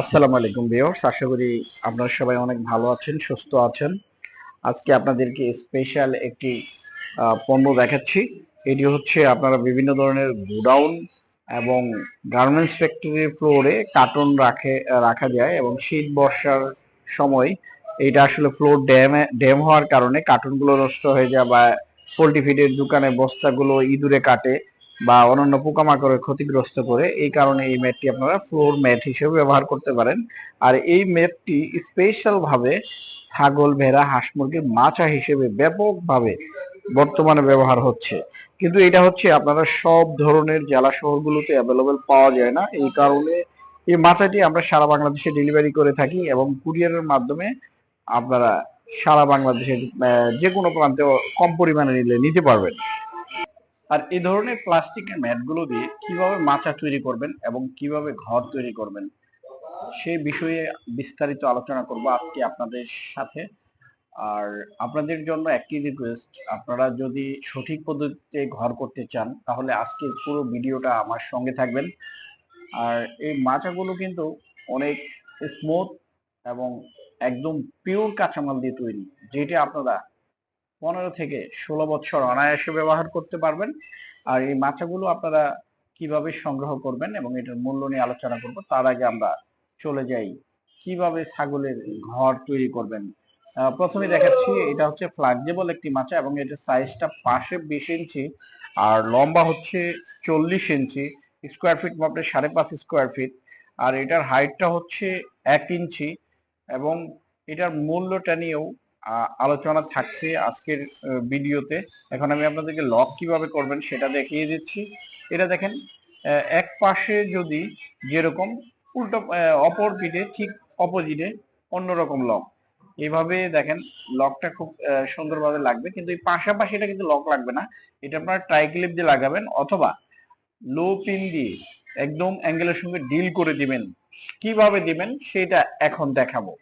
আসসালামু আলাইকুম ভিউয়ার্স। আশা করি আপনারা সবাই অনেক ভালো আছেন, সুস্থ আছেন। আজকে আপনাদেরকে স্পেশাল একটি পণ্য দেখাচ্ছি। এটি হচ্ছে আপনারা বিভিন্ন ধরনের গোডাউন এবং গার্মেন্টস ফ্যাক্টরির ফ্লোরে কার্টন রাখে, রাখা যায় এবং শীত বর্ষার সময় এটা আসলে ফ্লোর ড্যাম ড্যাম হওয়ার কারণে কার্টনগুলো নষ্ট হয়ে যায় বা পোল্ট্রি ফিডের দোকানে বস্তাগুলো ইঁদুরে কাটে। বা অন্যান্য পোকামাকড়ে ক্ষতিগ্রস্ত করে, এই কারণে এই ম্যাটটি আপনারা ফ্লোর ম্যাট হিসেবে ব্যবহার করতে পারেন। আর এই ম্যাটটি স্পেশাল ভাবে ছাগল, ভেড়া, হাঁস মুরগির মাচা হিসেবে ব্যাপকভাবে বর্তমানে ব্যবহার হচ্ছে। কিন্তু এটা হচ্ছে আপনারা সব ধরনের জেলা শহরগুলোতে অ্যাভেলেবেল পাওয়া যায় না। এই কারণে এই মাথাটি আমরা সারা বাংলাদেশে ডেলিভারি করে থাকি এবং কুরিয়ারের মাধ্যমে আপনারা সারা বাংলাদেশের যে কোনো প্রান্তে কম পরিমাণে নিলে নিতে পারবেন। আর এই ধরনের প্লাস্টিকের ম্যাটগুলো দিয়ে কীভাবে মাচা তৈরি করবেন এবং কীভাবে ঘর তৈরি করবেন সেই বিষয়ে বিস্তারিত আলোচনা করব আজকে আপনাদের সাথে। আর আপনাদের জন্য একটি রিকোয়েস্ট আপনারা যদি সঠিক পদ্ধতিতে ঘর করতে চান, তাহলে আজকের পুরো ভিডিওটা আমার সঙ্গে থাকবেন। আর এই মাচাগুলো কিন্তু অনেক স্মুথ এবং একদম পিওর কাঁচামাল দিয়ে তৈরি, যেটা আপনারা পনেরো থেকে ষোলো বছর অনায়াসে ব্যবহার করতে পারবেন। আর এই মাচাগুলো আপনারা কীভাবে সংগ্রহ করবেন এবং এটার মূল্য নিয়ে আলোচনা করব, তার আগে আমরা চলে যাই। কীভাবে ছাগলের ঘর তৈরি করবেন? প্রথমে দেখাচ্ছি, এটা হচ্ছে ফ্লাক্সিবল একটি মাচা এবং এটার সাইজটা পাশে বিশ ইঞ্চি আর লম্বা হচ্ছে চল্লিশ ইঞ্চি। স্কোয়ার ফিট মাপে সাড়ে পাঁচ স্কোয়ার ফিট আর এটার হাইটটা হচ্ছে এক ইঞ্চি এবং এটার মূল্যটা নিয়েও আলোচনা থাকছে আজকের ভিডিওতে। এখন আমি আপনাদেরকে লক কীভাবে করবেন সেটা দেখিয়ে দিচ্ছি। এটা দেখেন এক পাশে যদি যেরকম উল্টো অপর পিঠে ঠিক অপোজিটে অন্যরকম লক এইভাবে দেখেন লকটা খুব সুন্দরভাবে লাগবে। কিন্তু এই পাশাপাশি এটা কিন্তু লক লাগবে না। এটা আপনারা ট্রাই ক্লিপ দিয়ে লাগাবেন অথবা লো পিন দিয়ে একদম অ্যাঙ্গেলের সঙ্গে ডিল করে দিবেন। কীভাবে দিবেন সেটা এখন দেখাবো।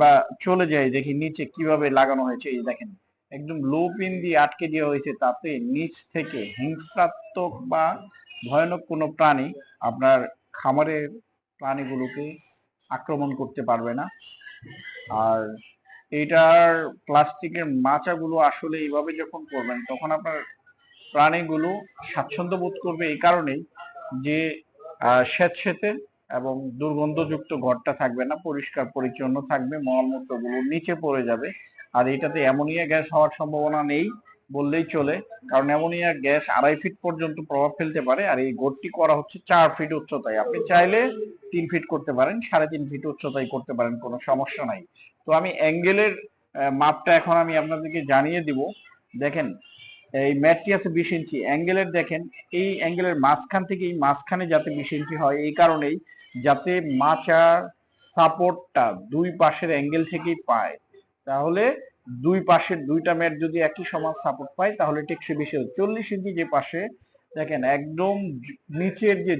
বা চলে যাই দেখি নিচে কীভাবে লাগানো হয়েছে, এই দেখেন। একদম লো পিন দিয়ে আটকে দেওয়া হয়েছে তাতে নিচ থেকে হিংসাত্মক বা ভয়ানক কোনো প্রাণী আপনার খামারের প্রাণীগুলোকে আক্রমণ করতে পারবে না। আর এটার প্লাস্টিকের মাচাগুলো আসলে এইভাবে যখন করবেন, তখন আপনার প্রাণীগুলো স্বাচ্ছন্দ্য বোধ করবে এই কারণেই যে স্যাঁতস্যাঁতে এবং দুর্গন্ধযুক্ত ঘরটা থাকবে না, পরিষ্কার পরিচ্ছন্ন থাকবে, মলমূত্রগুলো নিচে পড়ে যাবে। আর এটাতে অ্যামোনিয়া গ্যাস হওয়ার সম্ভাবনা নেই বললেই চলে, কারণ অ্যামোনিয়া গ্যাস আড়াই ফিট পর্যন্ত প্রভাব ফেলতে পারে আর এই ঘরটি করা হচ্ছে চার ফিট উচ্চতায়। আপনি চাইলে তিন ফিট করতে পারেন, সাড়ে তিন ফিট উচ্চতায় করতে পারেন, কোনো সমস্যা নাই। তো আমি অ্যাঙ্গেলের মাপটা এখন আমি আপনাদেরকে জানিয়ে দিব। দেখেন এই ম্যাটটি আছে বিশ ইঞ্চি অ্যাঙ্গেলের দেখেন, এই অ্যাঙ্গেলের মাঝখান থেকে এই মাঝখানে যাতে বিশ ইঞ্চি হয়, এই কারণেই যাতে মাচার সাপোর্টটা দুই পাশের অ্যাঙ্গেল থেকেই পায়। তাহলে দুই পাশের দুইটা ম্যাট যদি একই সমান সাপোর্ট পায়, তাহলে টেকসই বেশি চল্লিশ ইঞ্চি যে পাশে, দেখেন একদম নিচের যে,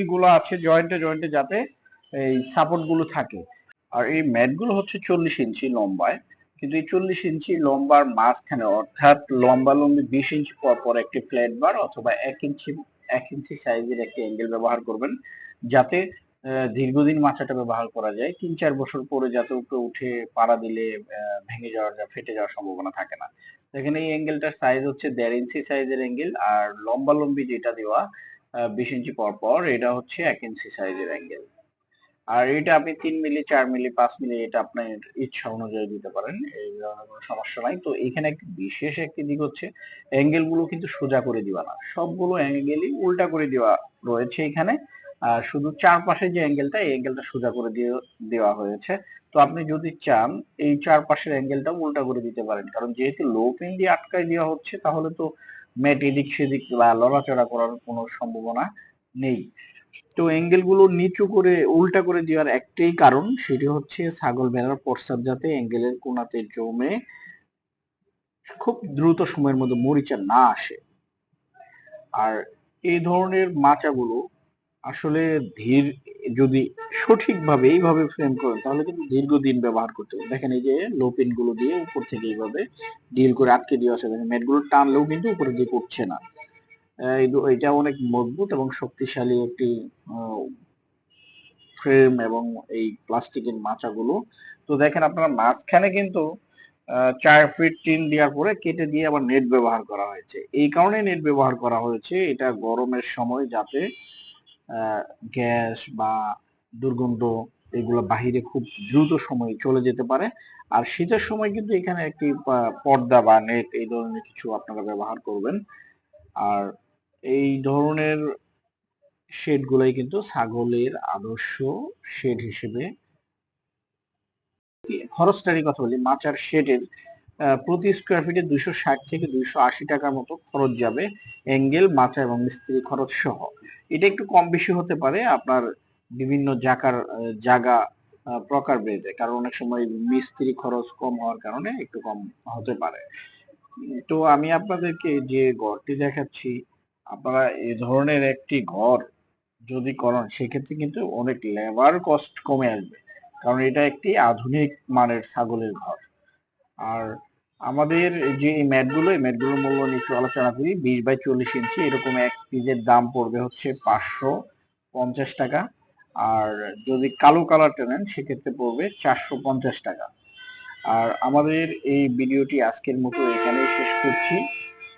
ইগুলো আছে জয়েন্টে জয়েন্টে যাতে এই সাপোর্টগুলো থাকে। আর এই ম্যাটগুলো হচ্ছে চল্লিশ ইঞ্চি লম্বায়। কিন্তু এই চল্লিশ ইঞ্চি লম্বার মাঝখানে, অর্থাৎ লম্বা লম্বি বিশ ইঞ্চি পর পর একটি ফ্ল্যাট বার অথবা এক ইঞ্চি এক ইঞ্চি সাইজের একটি অ্যাঙ্গেল ব্যবহার করবেন যাতে দীর্ঘদিন মাচাটা ব্যবহার করা যায়। তিন চার বছর পরে যাতে উপরে উঠে পাড়া দিলে ভেঙে যাওয়ার যা, ফেটে যাওয়ার সম্ভাবনা থাকে না। দেখেন এই অ্যাঙ্গেলটার সাইজ হচ্ছে দেড় ইঞ্চি সাইজের অ্যাঙ্গেল আর লম্বা লম্বি যেটা দেওয়া বিশ ইঞ্চি পর পর, এটা হচ্ছে এক ইঞ্চি সাইজের অ্যাঙ্গেল আর এটা আপনি তিন মিলি, চার মিলি, পাঁচ মিলি এটা আপনার ইচ্ছা অনুযায়ী দিতে পারেন, এই ধরনের কোনো সমস্যা নাই। তো এখানে একটি বিশেষ একটি দিক হচ্ছে অ্যাঙ্গেলগুলো কিন্তু সোজা করে দিবা না। সবগুলো অ্যাঙ্গেলই উল্টা করে দেওয়া রয়েছে এখানে। আর শুধু চারপাশে যে অ্যাঙ্গেলটা এই অ্যাঙ্গেলটা সোজা করে দিয়ে, দেওয়া হয়েছে। তো আপনি যদি চান, এই চারপাশের অ্যাঙ্গেলটা উল্টা করে দিতে পারেন। কারণ যেহেতু লো পিন দিয়ে আটকায় দেওয়া হচ্ছে, তাহলে তো ম্যাট এদিক সেদিক বা লড়াচড়া করার কোনো সম্ভাবনা নেই। তো অ্যাঙ্গেলগুলো নিচু করে, উল্টা করে দেওয়ার একটাই কারণ সেটি হচ্ছে ছাগল ভেড়ার প্রস্রাব যাতে অ্যাঙ্গেলের কোণাতে জমে খুব দ্রুত সময়ের মধ্যে মরিচা না আসে। আর এই ধরনের মাচাগুলো আসলে ধীর, যদি সঠিকভাবে এইভাবে ফ্রেম করেন, তাহলে কিন্তু দীর্ঘদিন ব্যবহার করতে হবে। দেখেন এই যে লোপিনগুলো দিয়ে উপর থেকে এইভাবে ডিল করে আটকে দেওয়া আছে। দেখেন ম্যাটগুলো টানলেও কিন্তু উপরে দিয়ে উঠছে না। এটা অনেক মজবুত এবং শক্তিশালী একটি ফ্রেম এবং এই প্লাস্টিকের মাচাগুলো। তো দেখেন আপনারা মাঝখানে কিন্তু চার ফিট টিন দেওয়ার পরে কেটে দিয়ে আবার নেট ব্যবহার করা হয়েছে। এই কারণে নেট ব্যবহার করা হয়েছে। এটা গরমের সময় যাতে গ্যাস বা দুর্গন্ধ এগুলো বাহিরে খুব দ্রুত সময়ে চলে যেতে পারে। আর শীতের সময় কিন্তু এখানে একটি পর্দা বা নেট এই ধরনের কিছু আপনারা ব্যবহার করবেন। আর এই ধরনের শেড গুলাই কিন্তু ছাগলের আদর্শ শেড হিসেবে খরচটারই কথা বলি, মাচার শেডের প্রতি স্কোয়ার ফিটে দুইশো ষাট থেকে দুইশো আশি টাকার মতো খরচ যাবে অ্যাঙ্গেল মাচা এবং মিস্ত্রি খরচ সহ। এটা একটু কম বেশি হতে পারে আপনার বিভিন্ন জাকার জায়গা প্রকার বেড়ে যায় কারণ অনেক সময় মিস্ত্রি খরচ কম হওয়ার কারণে একটু কম হতে পারে। তো আমি আপনাদেরকে যে ঘরটি দেখাচ্ছি আপনারা এ ধরনের একটি ঘর যদি করেন, সেক্ষেত্রে কিন্তু অনেক লেবার কস্ট কমে আসবে। কারণ এটা একটি আধুনিক মানের ছাগলের ঘর। আর আমাদের যে ম্যাটগুলো এই ম্যাটগুলোর মূল্য একটু আলোচনা করি, বিশ বাই চল্লিশ ইঞ্চি, এরকম এক পিসের দাম পড়বে হচ্ছে পাঁচশো পঞ্চাশ টাকা। আর যদি কালো কালারটা নেন, সেক্ষেত্রে পড়বে চারশো পঞ্চাশ টাকা। আর আমাদের এই ভিডিওটি আজকের মতো এখানেই শেষ করছি।